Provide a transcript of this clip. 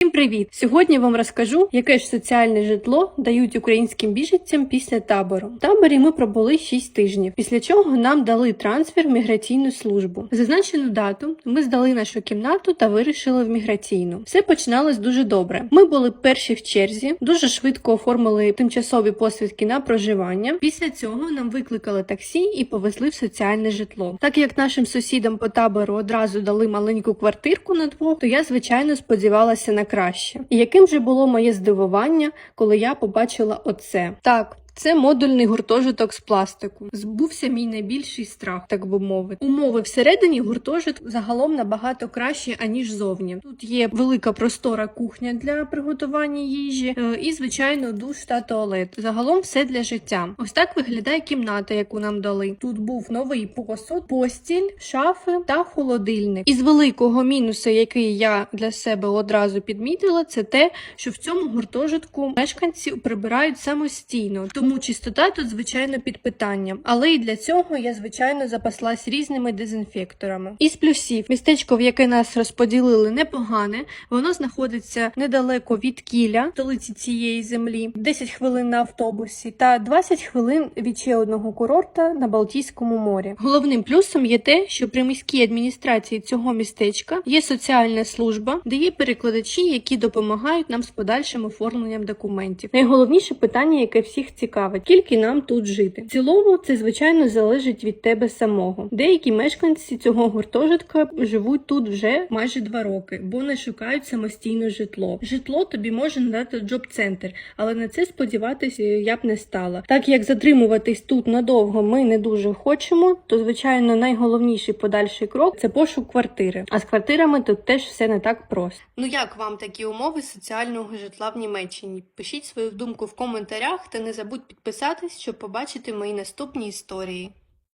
Всім привіт! Сьогодні вам розкажу, яке ж соціальне житло дають українським біженцям після табору. В таборі ми пробули 6 тижнів, після чого нам дали трансфер в міграційну службу. Зазначену дату ми здали нашу кімнату та вирішили в міграційну. Все починалось дуже добре. Ми були перші в черзі, дуже швидко оформили тимчасові посвідки на проживання. Після цього нам викликали таксі і повезли в соціальне житло. Так як нашим сусідам по табору одразу дали маленьку квартирку на двох, то я звичайно сподівалася на краще. І яким же було моє здивування, коли я побачила оце? Так. Це модульний гуртожиток з пластику. Збувся мій найбільший страх, так би мовити. Умови всередині гуртожитку загалом набагато кращі, аніж зовні. Тут є велика простора кухня для приготування їжі е, і, звичайно, душ та туалет. Загалом все для життя. Ось так виглядає кімната, яку нам дали. Тут був новий посуд, постіль, шафи та холодильник. Із великого мінусу, який я для себе одразу підмітила, це те, що в цьому гуртожитку мешканці прибирають самостійно. Тому чистота тут, звичайно, під питанням. Але і для цього я, звичайно, запаслась різними дезінфекторами. Із плюсів містечко, в яке нас розподілили, непогане. Воно знаходиться недалеко від Кіля, столиці цієї землі, 10 хвилин на автобусі та 20 хвилин від ще одного курорта на Балтійському морі. Головним плюсом є те, що при міській адміністрації цього містечка є соціальна служба, де є перекладачі, які допомагають нам з подальшим оформленням документів. Найголовніше питання, яке всіх цікавить, скільки нам тут жити. В цілому це звичайно залежить від тебе самого. Деякі мешканці цього гуртожитка живуть тут вже майже два роки, бо не шукають самостійно житло. Житло тобі може надати джоб-центр, але на це сподіватися я б не стала. Так як затримуватись тут надовго ми не дуже хочемо, то звичайно найголовніший подальший крок це пошук квартири. А з квартирами тут теж все не так просто. Ну як вам такі умови соціального житла в Німеччині? Пишіть свою думку в коментарях та не забудь підписатись, щоб побачити мої наступні історії.